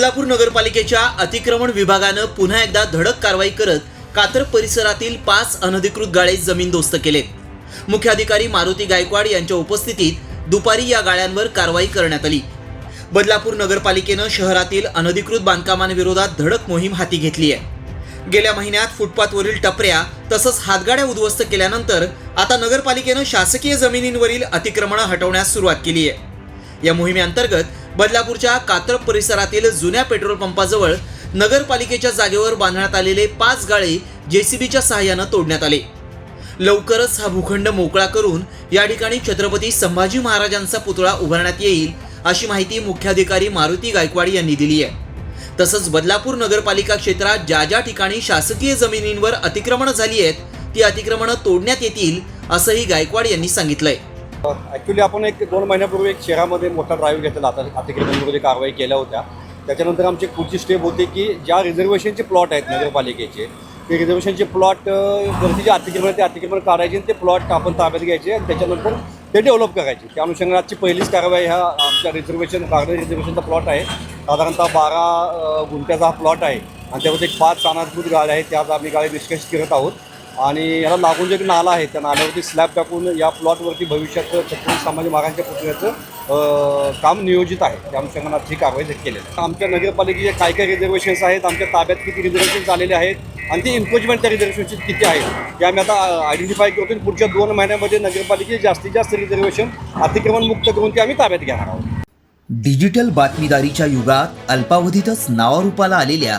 बदलापूर नगरपालिकेच्या अतिक्रमण विभागानं पुन्हा एकदा धडक कारवाई करत कातर परिसरातील पाच अनधिकृत गाळे जमीनदोस्त केलेत. मुख्याधिकारी मारुती गायकवाड यांच्या उपस्थितीत दुपारी या गाळ्यांवर कारवाई करण्यात आली. बदलापूर नगरपालिकेनं शहरातील अनधिकृत बांधकामांविरोधात धडक मोहीम हाती घेतली आहे. गेल्या महिन्यात फुटपाथवरील टपऱ्या तसंच हातगाड्या उद्ध्वस्त केल्यानंतर आता नगरपालिकेनं शासकीय जमिनींवरील अतिक्रमणं हटवण्यास सुरुवात केली आहे. या मोहिमेअंतर्गत बदलापूरच्या कात्रप परिसरातील जुन्या पेट्रोल पंपाजवळ नगरपालिकेच्या जागेवर बांधण्यात आलेले पाच गाळे जेसीबीच्या सहाय्यानं तोडण्यात आले. लवकरच हा भूखंड मोकळा करून या ठिकाणी छत्रपती संभाजी महाराजांचा पुतळा उभारण्यात येईल अशी माहिती मुख्याधिकारी मारुती गायकवाड यांनी दिली आहे. तसंच बदलापूर नगरपालिका क्षेत्रात ज्या ज्या ठिकाणी शासकीय जमिनींवर अतिक्रमणं झाली आहेत ती अतिक्रमणं तोडण्यात येतील असंही गायकवाड यांनी सांगितलंय. ॲक्च्युली आपण एक दोन महिन्यापूर्वी एक शहरामध्ये मोठा ड्राईव्ह घेतला. आता अतिक्रमणविरोधी कारवाई केल्या होत्या. त्याच्यानंतर आमची पुढची स्टेप होती की ज्या रिझर्वेशनचे प्लॉट आहेत नगरपालिकेचे ते रिझर्वेशनचे प्लॉट वरती जे अतिक्रमण ते अतिक्रमण काढायचे आणि ते प्लॉट आपण ताब्यात घ्यायचे आणि त्याच्यानंतर ते डेव्हलप करायचे. त्या अनुषंगाने आजची पहिलीच कारवाई ह्या आमच्या रिझर्वेशन कागद रिझर्वेशनचा प्लॉट आहे. साधारणतः बारा गुंठ्याचा हा प्लॉट आहे. आणि त्यामध्ये एक पाच अनाधिकृत गाड्या आहेत. त्या आम्ही गाडी निष्कर्ष करत आहोत. आणि याला लागून जे एक नाला आहे त्या नाल्यावरती स्लॅब टाकून या प्लॉटवरती भविष्यात छत्रपती संभाजी महाराजांच्या पुतळ्याचं काम नियोजित आहे. त्या अनुषंगाने आज कारवाई केलेली आहे आमच्या नगरपालिकेचे काय काय रिझर्वेशन्स आहेत आमच्या ताब्यात किती रिझर्वेशन आलेले आहेत आणि ती इन्क्रोचमेंट त्या रिझर्वेशनची किती आहेत ते आम्ही आता आयडेंटिफाय करतो. पुढच्या दोन महिन्यामध्ये नगरपालिकेचे जास्तीत जास्त रिझर्वेशन अतिक्रमण मुक्त करून ते आम्ही ताब्यात घेणार आहोत. डिजिटल बातमीदारीच्या युगात अल्पावधीतच नावारूपाला आलेल्या